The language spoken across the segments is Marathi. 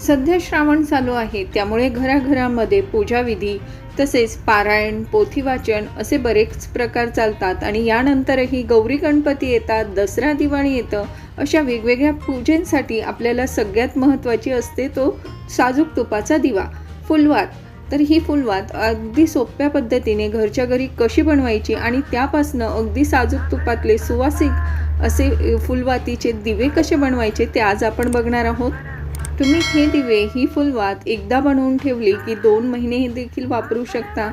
सध्या श्रावण चालू आहे त्यामुळे घराघरामध्ये पूजाविधी तसेच पारायण पोथी वाचन असे बरेच प्रकार चालतात आणि यानंतरही गौरी गणपती येतात दसरा दिवाळी येतं अशा वेगवेगळ्या पूजेंसाठी आपल्याला सगळ्यात महत्त्वाची असते तो साजूक तुपाचा दिवा. फुलवात. तर ही फुलवात अगदी सोप्या पद्धतीने घरच्या घरी कशी बनवायची आणि त्यापासनं अगदी साजूक तुपातले सुवासिक असे फुलवातीचे दिवे कसे बनवायचे ते आज आपण बघणार आहोत. तुम्ही हे दिवे ही फुलवात एकदा बनवून ठेवली की दोन महिने हे देखील वापरू शकता.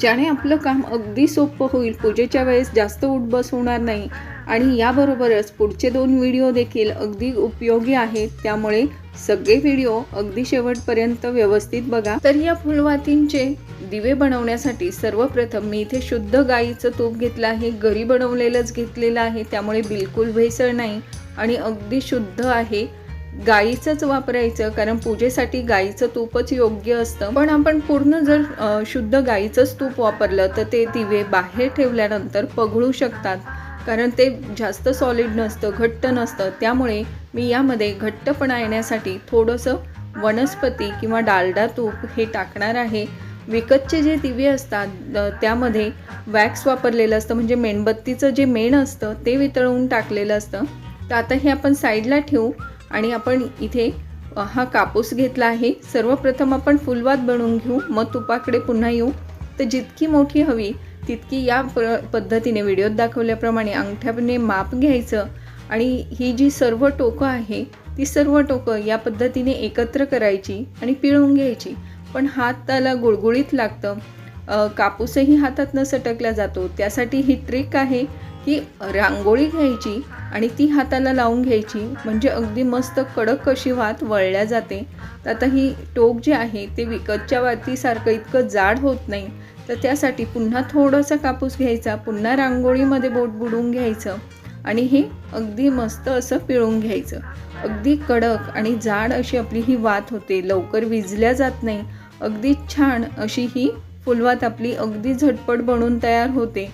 ज्याने आपलं काम अगदी सोपं होईल पूजेच्या वेळेस जास्त उठबस होणार नाही. आणि याबरोबरच पुढचे दोन व्हिडिओ देखील अगदी उपयोगी आहेत. त्यामुळे सगळे व्हिडिओ अगदी शेवटपर्यंत व्यवस्थित बघा. तर या फुलवातींचे दिवे बनवण्यासाठी सर्वप्रथम मी इथे शुद्ध गाईचं तूप घेतलं आहे. घरी बनवलेलंच घेतलेलं आहे. त्यामुळे बिलकुल भेसळ नाही आणि अगदी शुद्ध आहे. गाईचंच वापरायचं कारण पूजेसाठी गाईचं तूपच योग्य असतं. पण आपण पूर्ण जर शुद्ध गाईचंच तूप वापरलं तर ते दिवे बाहेर ठेवल्यानंतर पगळू शकतात. कारण ते जास्त सॉलिड नसतं घट्ट नसतं. त्यामुळे मी यामध्ये घट्टपणा येण्यासाठी थोडंसं वनस्पती किंवा डालडा तूप हे टाकणार आहे. विकतचे जे दिवे असतात त्यामध्ये वॅक्स वापरलेलं असतं म्हणजे मेणबत्तीचं जे मेण असतं ते वितळवून टाकलेलं असतं. तर आता हे आपण साईडला ठेवू. आणि आपण इथे हा कापूस घेतला आहे. सर्वप्रथम आपण फुलवात बनवून घेऊ. मग तुपाकडे पुन्हा येऊ. तर जितकी मोठी हवी तितकी या प पद्धतीने व्हिडिओत दाखवल्याप्रमाणे अंगठ्याने माप घ्यायचं. आणि ही जी सर्व टोकं आहे ती सर्व टोकं या पद्धतीने एकत्र करायची आणि पिळून घ्यायची. पण हाताला गुळगुळीत लागतं. कापूसही हातातनं सटकला जातो. त्यासाठी ही ट्रिक आहे. की रांगोळी घ्यायची आणि ती हाताला लावून घ्यायची. म्हणजे अगदी मस्त कडक अशी वात वळल्या जाते. तर आता ही टोक जे आहे ते विकतच्या वातीसारखं इतकं जाड होत नाही. तर त्यासाठी पुन्हा थोडासा कापूस घ्यायचा पुन्हा रांगोळीमध्ये बोट बुडवून घ्यायचं आणि हे अगदी मस्त असं पिळून घ्यायचं. अगदी कडक आणि जाड अशी आपली ही वात होते. लवकर विजल्या जात नाही. अगदी छान अशी ही फुलवात आपली अगदी झटपट बनून तयार होते.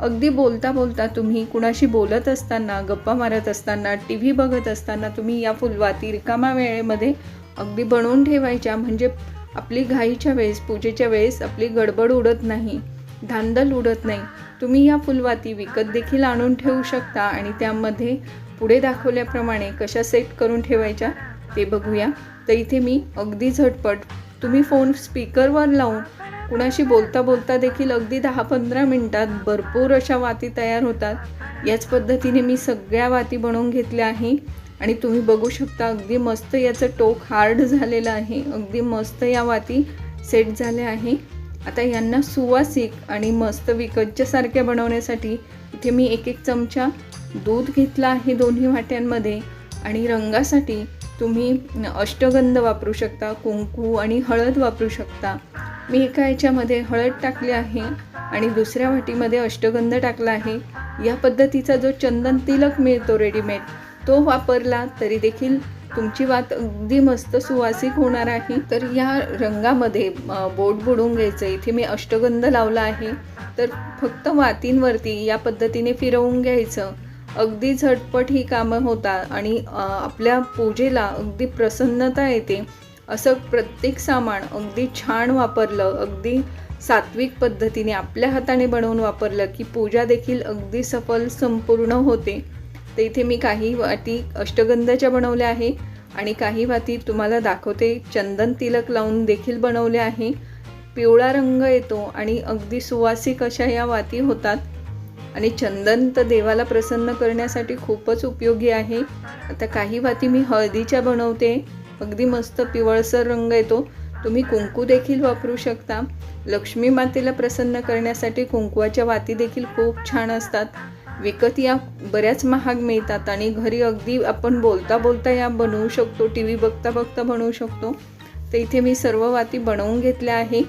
अगदी बोलता बोलता तुम्ही कुणाशी बोलत असताना गप्पा मारत असताना टी व्ही बघत असताना तुम्ही या फुलवाती रिकामा वेळेमध्ये अगदी बनवून ठेवायच्या. म्हणजे आपली घाईच्या वेळेस पूजेच्या वेळेस आपली गडबड उडत नाही धांदल उडत नाही. तुम्ही या फुलवाती विकत देखील आणून ठेवू शकता आणि त्यामध्ये पुढे दाखवल्याप्रमाणे कशा सेट करून ठेवायच्या ते बघूया. तर इथे मी अगदी झटपट तुम्ही फोन स्पीकरवर लावून कुणाशी बोलता बोलता देखील अगदी दहा पंधरा मिनटात भरपूर अशा वाती तयार होतात. याच पद्धतीने मी सगळ्या वाती बनवून घेतल्या आहे आणि तुम्ही बघू शकता अगदी मस्त याचं टोक हार्ड झालेलं आहे. अगदी मस्त या वाती सेट झाल्या आहे. आता यांना सुवासिक आणि मस्त विकतच्यासारख्या बनवण्यासाठी इथे मी एक एक चमचा दूध घेतला आहे दोन्ही वाट्यांमध्ये आणि रंगासाठी तुम्ही अष्टगंध वापरू शकता कुंकू आणि हळद वापरू शकता. मी एका याच्यामध्ये हळद टाकली आहे आणि दुसऱ्या वाटीमध्ये अष्टगंध टाकला आहे. या पद्धतीचा जो चंदन तिलक मिळतो रेडीमेड तो वापरला तरी देखील तुमची वात अगदी मस्त सुवासिक होणार आहे. तर या रंगामध्ये बोट बुडून घ्यायचं. इथे मी अष्टगंध लावला आहे. तर फक्त वातींवरती या पद्धतीने फिरवून घ्यायचं. अगदी झटपट ही कामं होतात आणि आपल्या पूजेला अगदी प्रसन्नता येते. असं प्रत्येक सामान अगदी छान वापरलं अगदी सात्विक पद्धतीने आपल्या हाताने बनवून वापरलं की पूजा देखील अगदी सफल संपूर्ण होते. तर इथे मी काही वाटी अष्टगंधाच्या बनवल्या आहे आणि काही वाती तुम्हाला दाखवते. चंदन तिलक लावून देखील बनवले आहे. पिवळा रंग येतो आणि अगदी सुवासिक अशा या वाती होतात. आणि चंदन तर देवाला प्रसन्न करण्यासाठी खूपच उपयोगी आहे. आता काही वाती मी हळदीच्या बनवते. अगदी मस्त पिवळसर रंग येतो. तुम्ही कुंकू देखील वापरू शकता. लक्ष्मी मातेला प्रसन्न करण्यासाठी कुंकवाच्या वाती देखील खूप छान असतात. विकत या बऱ्याच महाग मिळतात आणि घरी अगदी आपण बोलता बोलता या बनवू शकतो टी व्ही बघता बघता बनवू शकतो. तर इथे मी सर्व वाती बनवून घेतल्या आहे.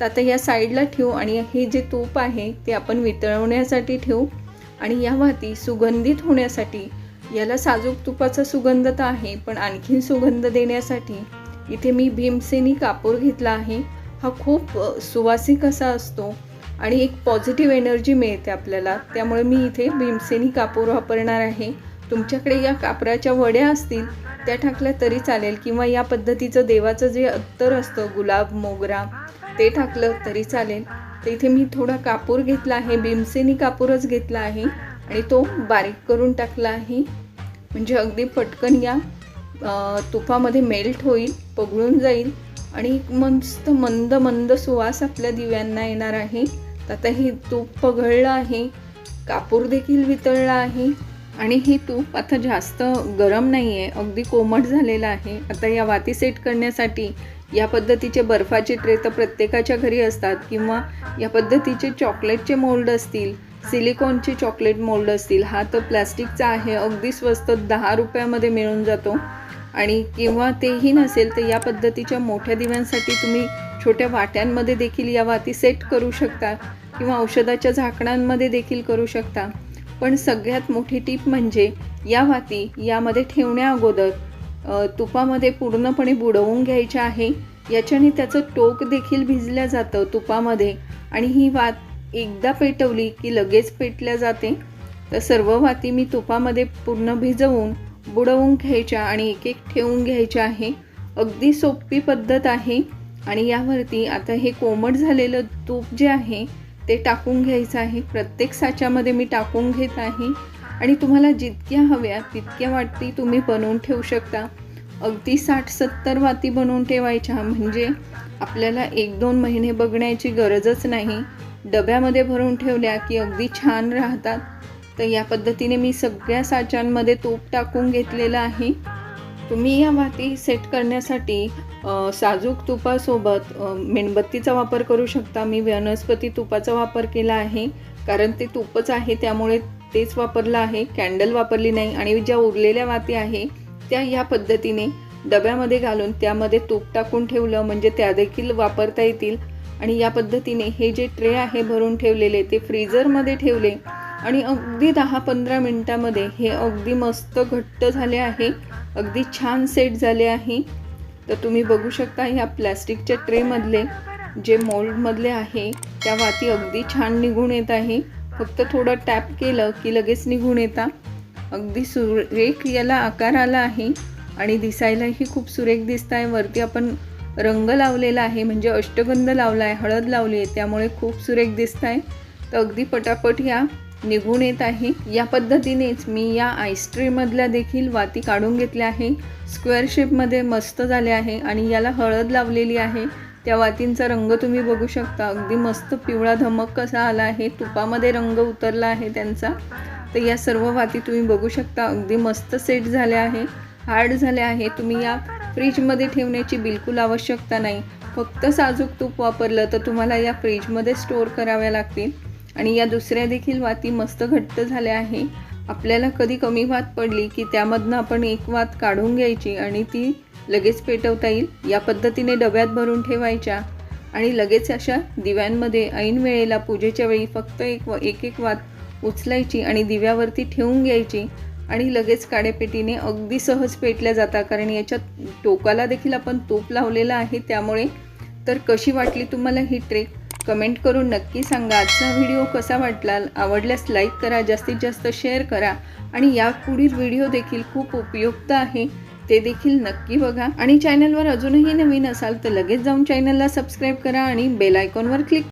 तर आता या साईडला ठेवू आणि हे जे तूप आहे ते आपण वितळवण्यासाठी ठेवू. आणि या वाती सुगंधित होण्यासाठी याला साजूक तुपाचा सुगंध तर आहे पण आणखीन सुगंध देण्यासाठी इथे मी भीमसेनी कापूर घेतला आहे. हा खूप सुवासिक असा असतो आणि एक पॉझिटिव्ह एनर्जी मिळते आपल्याला. त्यामुळे मी इथे भीमसेनी कापूर वापरणार आहे. तुमच्याकडे या कापराच्या वड्या असतील त्या टाकल्या तरी चालेल. किंवा या पद्धतीचं देवाचं जे अत्तर असतं गुलाब मोगरा ते टाकलं तरी चालेल. तर इथे मी थोडा कापूर घेतला आहे भीमसेनी कापूरच घेतला आहे. आणि तो बारीक करून टाकला आहे. म्हणजे अगदी पटकन या तुपामध्ये मेल्ट होईल पगळून जाईल आणि एक मस्त मंद मंद सुवास आपल्या दिव्यांना येणार आहे. आता हे तूप पघळलं आहे कापूर देखील वितळला आहे आणि हे तूप आता जास्त गरम नाही आहे अगदी कोमट झालेलं आहे. आता या वाती सेट करण्यासाठी या पद्धतीचे बर्फाचे ट्रे तर प्रत्येकाच्या घरी असतात किंवा या पद्धतीचे चॉकलेटचे मोल्ड असतील. सिलिकॉनची चॉकलेट मोल्ड असतील हा तर प्लॅस्टिकचा आहे अगदी स्वस्त दहा रुपयामध्ये मिळून जातो. आणि किंवा तेही नसेल तर या पद्धतीच्या मोठ्या दिव्यांसाठी तुम्ही छोट्या वाट्यांमध्ये देखील या वाती सेट करू शकता किंवा औषधाच्या झाकणांमध्ये देखील करू शकता. पण सगळ्यात मोठी टीप म्हणजे या वाती यामध्ये ठेवण्या अगोदर तुपामध्ये पूर्णपणे बुडवून घ्यायच्या आहे. याच्याने त्याचं टोक देखील भिजल्या जातं तुपामध्ये. आणि ही वात एकदा पेटवली की लगेच पेटल्या जाते तर सर्व वाती मी तुपामध्ये पूर्ण भिजवून बुडवून घ्यायच्या आणि एक एक ठेवून घ्यायच्या आहे. अगदी सोपी पद्धत आहे आणि यावरती आता हे कोमट झालेलं तूप जे आहे ते टाकून घ्यायचं आहे. प्रत्येक साच्यामध्ये मी टाकून घेत आहे आणि तुम्हाला जितक्या हव्या तितक्या वाटी तुम्ही बनवून ठेवू शकता. अगदी साठ सत्तर वाती बनवून ठेवायच्या म्हणजे आपल्याला एक दोन महिने बघण्याची गरजच नाही. डब्यामध्ये भरून ठेवल्या की अगदी छान राहतात. तर या पद्धतीने मी सगळ्या साच्यांमध्ये तूप टाकून घेतलेलं आहे. तुम्ही या वाती सेट करण्यासाठी साजूक तुपासोबत मेणबत्तीचा वापर करू शकता. मी वनस्पती तुपाचा वापर केला आहे. कारण ते तूपच आहे त्यामुळे तेच वापरलं आहे. कॅन्डल वापरली नाही आणि ज्या उरलेल्या वाती आहे त्या या पद्धतीने डब्यामध्ये घालून त्यामध्ये तूप टाकून ठेवलं. म्हणजे त्या देखील वापरता येतील. आणि या पद्धतीने हे जे ट्रे आहे भरून ठेवलेले ते फ्रीझरमध्ये ठेवले आणि अगदी दहा पंधरा मिनटामध्ये हे अगदी मस्त घट्ट झाले आहे. अगदी छान सेट झाले आहे. तर तुम्ही बघू शकता ह्या प्लॅस्टिकच्या ट्रेमधले जे मोल्डमधले आहे त्या वाती अगदी छान निघून येत आहे. फक्त थोडं टॅप केलं की लगेच निघून येतात अगदी सुरेख याला आकार आला आहे आणि दिसायलाही खूप सुरेख दिसत आहे वरती आपण रंग लावलेला आहे म्हणजे अष्टगंध लावला आहे हळद लावली आहे त्यामुळे खूप सुरेख दिसत आहे तर अगदी पटापट या निघून येत आहे. या पद्धतीनेच मी या आईस्ट्रीमधल्या देखील वाती काढून घेतल्या आहे. स्क्वेअर शेपमध्ये मस्त झाले आहे आणि याला हळद लावलेली आहे. त्या वातींचा रंग तुम्ही बघू शकता. अगदी मस्त पिवळा धमक कसा आला आहे तुपामध्ये रंग उतरला आहे त्यांचा. तर या सर्व वाती तुम्ही बघू शकता. अगदी मस्त सेट झाल्या आहे. हार्ड झाल्या आहे. तुम्ही या फ्रीजमध्ये ठेवण्याची बिलकुल आवश्यकता नाही. फक्त साजूक तूप वापरलं तर तुम्हाला या फ्रीजमध्ये स्टोअर कराव्या लागतील. आणि या दुसऱ्या देखील वाती मस्त घट्ट झाल्या आहे. आपल्याला कधी कमी वात पडली की त्यामधनं आपण एक वात काढून घ्यायची आणि ती लगेच पेटवता येईल. या पद्धतीने डब्यात भरून ठेवायच्या. आणि लगेच अशा दिव्यांमध्ये ऐन वेळेला पूजेच्या वेळी फक्त एक व- एक एक वात उचलायची आणि दिव्यावरती ठेवून घ्यायची. आणि लगेच काडेपेटीने अगदी सहज पेटल्या जातात. कारण याच्या टोकाला देखील आपण तोप लावलेला आहे. त्यामुळे तर कशी वाटली तुम्हाला ही ट्रेक? कमेंट करून नक्की सांगा. आजचा व्हिडिओ कसा वाटला? आवडल्यास लाईक करा जास्तीत जास्त शेअर करा आणि या पुढील व्हिडिओ देखील खूप उपयुक्त आहे. ते देखील नक्की बघा. आणि चॅनलवर अजूनही नवीन असाल तर लगेच जाऊन चॅनलला सबस्क्राईब करा आणि बेल आयकॉनवर क्लिक